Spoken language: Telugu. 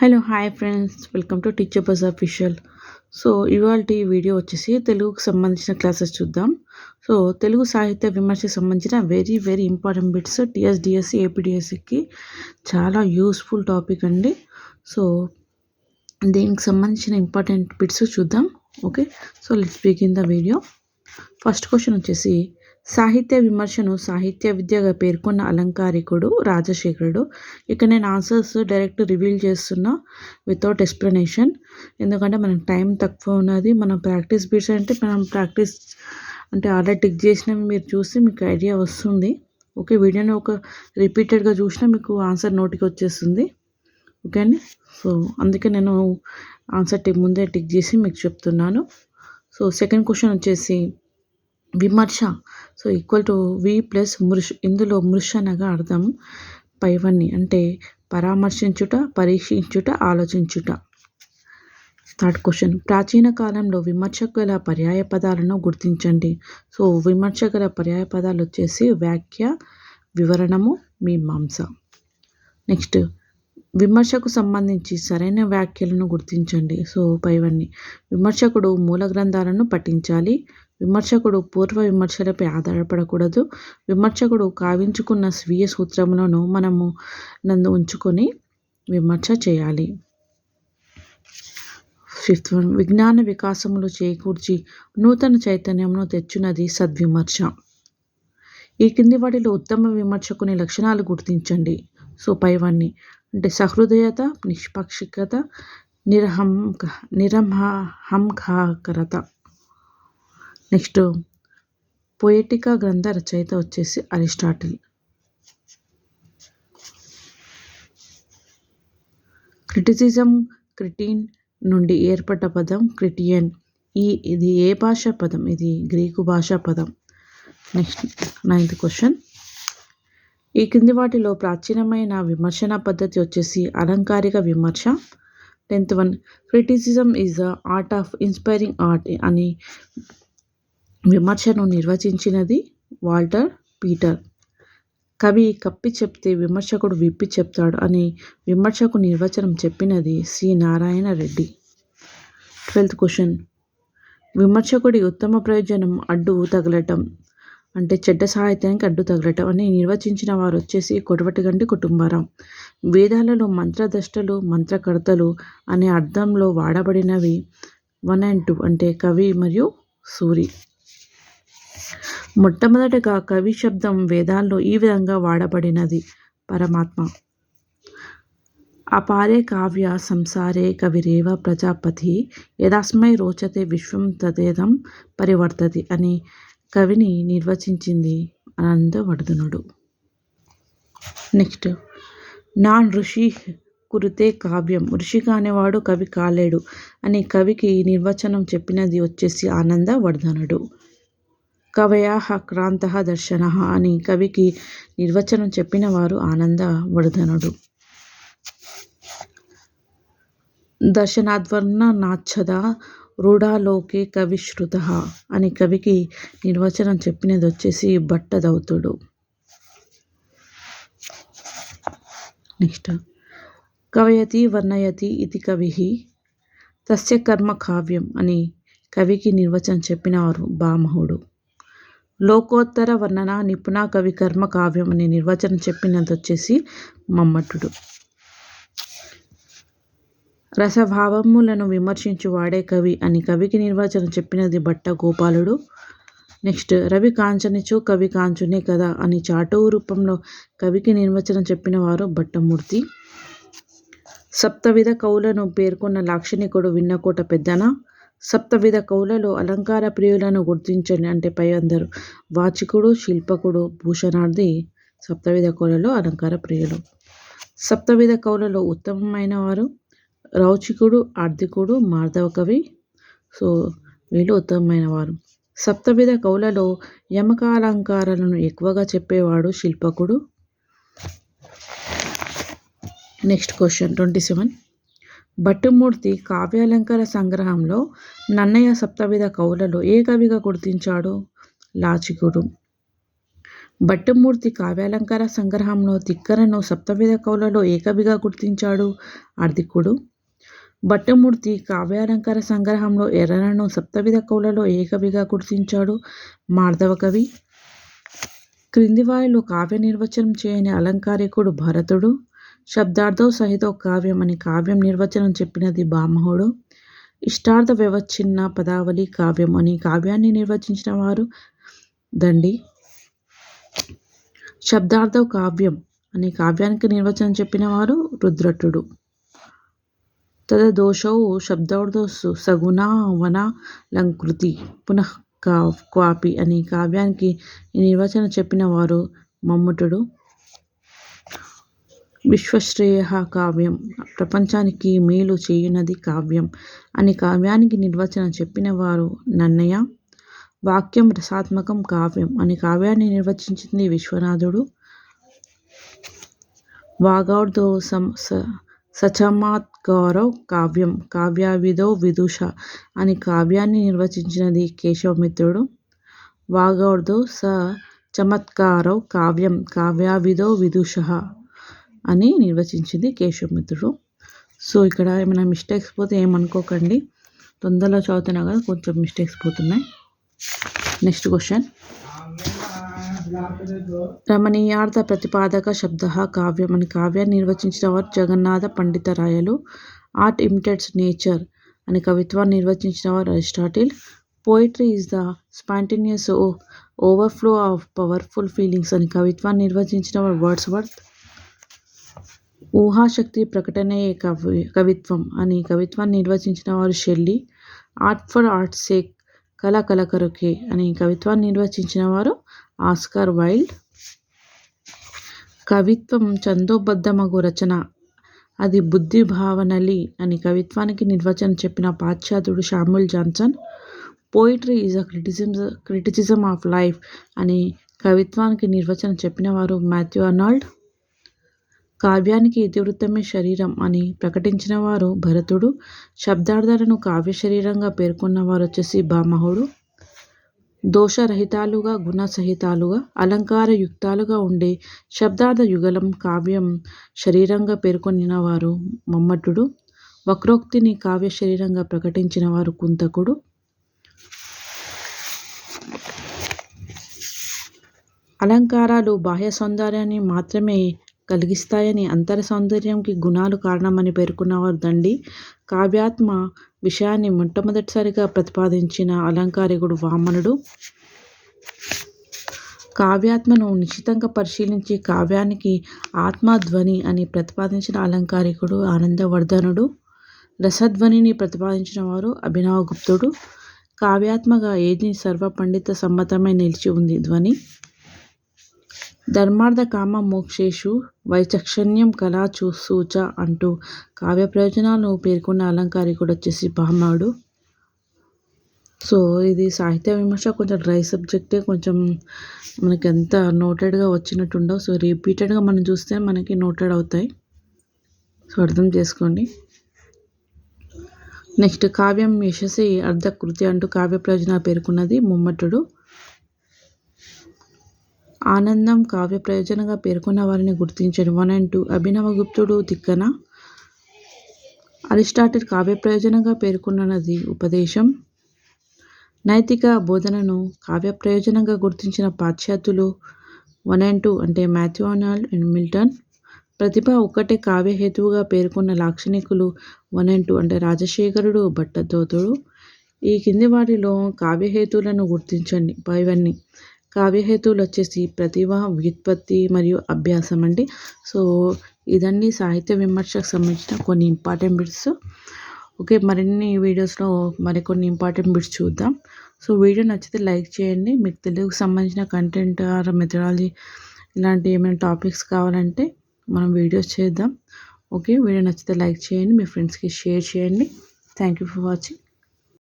Hello hi friends welcome to teacher buzz official so ఇవాళ వీడియో వచ్చేసి తెలుగుకు సంబంధించిన క్లాసెస్ చూద్దాం. సో తెలుగు సాహిత్య విమర్శకు సంబంధించిన very very important bits TSDSC ఏపీడిఎస్సికి చాలా యూస్ఫుల్ టాపిక్ అండి. సో దీనికి సంబంధించిన ఇంపార్టెంట్ బిట్స్ చూద్దాం. Okay so let's begin the video first question వచ్చేసి సాహిత్య విమర్శను సాహిత్య విద్యగా పేర్కొన్న అలంకారికుడు రాజశేఖరుడు. ఇక నేను ఆన్సర్స్ డైరెక్ట్ రివీల్ చేస్తున్నా వితౌట్ ఎక్స్ప్లెనేషన్ ఎందుకంటే మనకు టైం తక్కువ ఉన్నది మనం ప్రాక్టీస్ బీట్స్ అంటే మనం ప్రాక్టీస్ అంటే ఆల్రెడీ టిక్ చేసినవి మీరు చూస్తే మీకు ఐడియా వస్తుంది. ఓకే వీడియోని ఒక రిపీటెడ్గా చూసినా మీకు ఆన్సర్ నోటికి వచ్చేస్తుంది. ఓకే అండి? సో అందుకే నేను ఆన్సర్ టిక్ ముందే టిక్ చేసి మీకు చెప్తున్నాను. సో సెకండ్ క్వశ్చన్ వచ్చేసి విమర్శ. So equal to we plus మృష్. ఇందులో మృష్ అనగా అర్థం పైవన్ని. అంటే పరామర్శించుట పరీక్షించుట ఆలోచించుట. Third question. ప్రాచీన కాలంలో విమర్శకుల గల పర్యాయ పదాలను గుర్తించండి. సో విమర్శ గల పర్యాయ పదాలు వచ్చేసి వ్యాఖ్య వివరణము మీమాంస. నెక్స్ట్ విమర్శకు సంబంధించి సరైన వ్యాఖ్యలను గుర్తించండి. సో పైవన్నీ. విమర్శకుడు మూల గ్రంథాలను పఠించాలి. విమర్శకుడు పూర్వ విమర్శలపై ఆధారపడకూడదు. విమర్శకుడు కావించుకున్న స్వీయ సూత్రములను మనము నందు ఉంచుకొని విమర్శ చేయాలి. ఫిఫ్త్ వన్ విజ్ఞాన వికాసములు చేకూర్చి నూతన చైతన్యమును తెచ్చినది సద్విమర్శ. ఈ కింది వాటిలో ఉత్తమ విమర్శకుని లక్షణాలు గుర్తించండి. సో పైవన్నీ అంటే సహృదయత నిష్పాక్షికత నిరహం నిరంహంకాకరత నెక్స్ట్. పొయెటికా గ్రంథ రచయిత వచ్చేసి అరిస్టాటిల్. క్రిటిసిజం క్రిటీన్ నుండి ఏర్పడ్డ పదం క్రిటియన్. ఈ ఇది ఏ భాషా పదం? ఇది గ్రీకు భాషా పదం. Next ninth question. ఈ కింది వాటిలో ప్రాచీనమైన విమర్శన పద్ధతి వచ్చేసి అలంకారిక విమర్శ. Tenth one. Criticism is the art of inspiring art అని విమర్శను నిర్వచించినది వాల్టర్ పీటర్. కవి కప్పి చెప్తే విమర్శకుడు విప్పి చెప్తాడు అని విమర్శకు నిర్వచనం చెప్పినది C. Narayana Reddy. Twelfth question. విమర్శకుడి ఉత్తమ ప్రయోజనం అడ్డు తగలటం అంటే చెడ్డ సాహిత్యానికి అడ్డు తగలటం అని నిర్వచించిన వారు వచ్చేసి కొడవటిగంటి కుటుంబరాం. వేదాలలో మంత్రదష్టలు మంత్రకర్తలు అనే అర్థంలో వాడబడినవి వన్ అండ్ టూ అంటే కవి మరియు సూరి. మొట్టమొదటగా కవి శబ్దం వేదాల్లో ఈ విధంగా వాడబడినది. పరమాత్మ. అపారే కావ్య సంసారే కవిరేవ ప్రజాపతి యదాస్మై రోచతే విశ్వం తదేదం పరివర్తతి అని కవిని నిర్వచించింది అనంతవర్ధనుడు. నెక్స్ట్. నాన్ ఋషి కురితే కావ్యం. ఋషి కానివాడు కవి కాలేడు అని కవికి నిర్వచనం చెప్పినది వచ్చేసి ఆనందవర్ధనుడు. కవయా క్రాంత దర్శన అని కవికి నిర్వచనం చెప్పినవారు ఆనంద వర్ధనుడు దర్శనాద్వర్ణ నాచ్చద రూఢాలోకే కవిశ్రుత అని కవికి నిర్వచనం చెప్పినది వచ్చేసి భట్టదౌతుడు. నెక్స్ట్. కవయతి వర్ణయతి ఇది కవి. తస్య కర్మ కావ్యం అని కవికి నిర్వచనం చెప్పినవారు బామహుడు. లోకోత్తర వర్ణన నిపుణ కవి కర్మ కావ్యం అనే నిర్వచనం చెప్పినంత వచ్చేసి మమ్మటుడు. రసభావములను విమర్శించు వాడే కవి అని కవికి నిర్వచనం చెప్పినది భట్ట గోపాలుడు. నెక్స్ట్ రవి కాంచనిచు కవి కాంచునే కదా అని చాటు రూపంలో కవికి నిర్వచనం చెప్పిన వారు భట్టమూర్తి. సప్తవిధ కవులను పేర్కొన్న లాక్షణికుడు విన్నకోట పెద్దన. సప్తవిధ కవులలో అలంకార ప్రియులను గుర్తించండి అంటే పై అందరు. వాచికుడు శిల్పకుడు భూషణార్థి సప్తవిధ కవులలో అలంకార ప్రియులు. సప్తవిధ కవులలో ఉత్తమమైన వారు రౌచికుడు ఆర్థికుడు మార్ధవ కవి. సో వీళ్ళు ఉత్తమమైన వారు. సప్తవిధ కవులలో యమకాలంకారాలను ఎక్కువగా చెప్పేవాడు శిల్పకుడు. Next question twenty seven. Bhattumurthy కావ్యాలంకార సంగ్రహంలో నన్నయ్య సప్తవిధ కవులలో ఏ కవిగా గుర్తించాడు? లాచికుడు. భట్టుమూర్తి కావ్యాలంకార సంగ్రహంలో తిక్కనను సప్తవిధ కవులలో ఏకవిగా గుర్తించాడు? అర్ధికుడు భట్టుమూర్తి కావ్యాలంకార సంగ్రహంలో ఎర్రనను సప్తవిధ కవులలో ఏకవిగా గుర్తించాడు? మార్ధవ కవి. క్రింది వారిలో కావ్య నిర్వచనం చేయని అలంకారికుడు భరతుడు. శబ్దార్థం సహిత కావ్యం అని కావ్యం నిర్వచనం చెప్పినది బామహుడు ఇష్టార్థ వ్యవచ్ఛిన్న పదావళి కావ్యం అని కావ్యాన్ని నిర్వచించిన వారు దండి. శబ్దార్థ కావ్యం అనే కావ్యానికి నిర్వచనం చెప్పిన వారు రుద్రటుడు. తదదోషౌ వన లంకృతి పునః క్వాపి అని కావ్యానికి నిర్వచనం చెప్పిన వారు మమ్ముటుడు. విశ్వశ్రేయ కావ్యం. ప్రపంచానికి మేలు చేయునది కావ్యం. అని కావ్యానికి నిర్వచనం చెప్పిన వారు నన్నయ్య. వాక్యం రసాత్మకం కావ్యం. అని కావ్యాన్ని నిర్వచించింది విశ్వనాథుడు. వాగౌర్దో సం గౌరవ్ కావ్యం. కావ్యావిదో విదుష. అని కావ్యాన్ని నిర్వచించినది కేశవమిత్రుడు. వాగౌర్దో స చమత్కారో కావ్యం. కావ్యావిదో విదూష. అని నిర్వచించింది కేశవమిత్రుడు సో ఇక్కడ ఏమైనా మిస్టేక్స్ పోతే ఏమనుకోకండి. తొందరలో చదువుతున్నా కదా కొంచెం మిస్టేక్స్ పోతున్నాయి. నెక్స్ట్ క్వశ్చన్ రమణీయార్థ ప్రతిపాదక శబ్ద కావ్యం అని కావ్యాన్ని నిర్వచించిన వారు జగన్నాథ పండిత రాయలు. ఆర్ట్ ఇమిటెడ్స్ నేచర్ అని కవిత్వాన్ని నిర్వచించిన వారు Aristotle. Poetry is the spontaneous overflow of powerful feelings అని కవిత్వాన్ని నిర్వచించిన వారు వర్డ్స్ వర్త్. ఊహాశక్తి ప్రకటనే కవి కవిత్వం అని కవిత్వాన్ని నిర్వచించిన వారు Shelley art for arts sake కళ కళ కొరకే అని కవిత్వాన్ని నిర్వచించిన వారు ఆస్కార్ వైల్డ్. కవిత్వం చందోబద్ధమగు రచన అది బుద్ధి భావనలి అని కవిత్వానికి నిర్వచనం చెప్పిన పాశ్చాత్యుడు Samuel Johnson poetry is a criticism criticism of life అని కవిత్వానికి నిర్వచనం చెప్పిన వారు మాథ్యూ అర్నాల్డ్. కావ్యానికి ఇతివృత్తమే శరీరం అని ప్రకటించిన వారు భరతుడు శబ్దార్థాలను కావ్య శరీరంగా పేర్కొన్నవారు వచ్చేసి భామహుడు దోషరహితాలుగా గుణసహితాలుగా అలంకార యుక్తాలుగా ఉండే శబ్దార్థ యుగలం కావ్యం శరీరంగా పేర్కొనిన వారు మమ్మటుడు వక్రోక్తిని కావ్య శరీరంగా ప్రకటించిన వారు కుంతకుడు. అలంకారాలు బాహ్య సౌందర్యాన్ని మాత్రమే కలిగిస్తాయని అంతర సౌందర్యంకి గుణాలు కారణమని పేర్కొన్నవారు దండి కావ్యాత్మ విషయాన్ని మొట్టమొదటిసారిగా ప్రతిపాదించిన అలంకారికుడు వామనుడు. కావ్యాత్మను నిశ్చితంగా పరిశీలించి కావ్యానికి ఆత్మధ్వని అని ప్రతిపాదించిన అలంకారికుడు ఆనందవర్ధనుడు. రసధ్వనిని ప్రతిపాదించిన వారు అభినవగుప్తుడు. కావ్యాత్మగా ఏది సర్వ పండిత సమ్మతమై నిలిచి ఉంది ధ్వని? ధర్మార్థ కామ మోక్షేషు వైచక్షణ్యం కళా సూచ అంటూ కావ్య ప్రయోజనాలను పేర్కొన్న అలంకారికుడు వచ్చేసి భామాడు సో ఇది సాహిత్య విమర్శ కొంచెం డ్రై సబ్జెక్టే కొంచెం మనకి ఎంత నోటెడ్గా వచ్చినట్టుండో సో రిపీటెడ్గా మనం చూస్తే మనకి నోటెడ్ అవుతాయి. సో అర్థం చేసుకోండి. నెక్స్ట్ కావ్యం యశస్వి అర్ధకృతి అంటూ కావ్య ప్రయోజనాలు పేర్కొన్నది ముమ్మటుడు. ఆనందం కావ్య ప్రయోజనంగా పేర్కొన్న వారిని గుర్తించండి. One and two. అభినవగుప్తుడు Tikkana. Aristotle కావ్య ప్రయోజనంగా పేర్కొన్నది ఉపదేశం. నైతిక బోధనను కావ్య ప్రయోజనంగా గుర్తించిన పాశ్చాత్యులు వన్ అండ్ టూ అంటే మాథ్యూ అండ్ మిల్టన్. ప్రతిభ ఒక్కటే కావ్యహేతువుగా పేర్కొన్న లాక్షణికులు వన్ అండ్ టూ అంటే రాజశేఖరుడు భట్టదోతుడు ఈ కింది వాటిలో కావ్యహేతువులను గుర్తించండి. ఇవన్నీ కావ్యహేతువులు వచ్చేసి ప్రతిభ వ్యుత్పత్తి మరియు అభ్యాసం అండి. సో ఇదండి సాహిత్య విమర్శకు సంబంధించిన కొన్ని ఇంపార్టెంట్ బిట్స్. ఓకే మరిన్ని వీడియోస్లో మరికొన్ని ఇంపార్టెంట్ బిట్స్ చూద్దాం. సో వీడియో నచ్చితే లైక్ చేయండి. మీకు తెలుగుకు సంబంధించిన కంటెంట్ ఆర్ మెథడాలజీ ఇలాంటి ఏమైనా టాపిక్స్ కావాలంటే మనం వీడియోస్ చేద్దాం. ఓకే వీడియో నచ్చితే లైక్ చేయండి. మీ ఫ్రెండ్స్కి షేర్ చేయండి. Thank you for watching.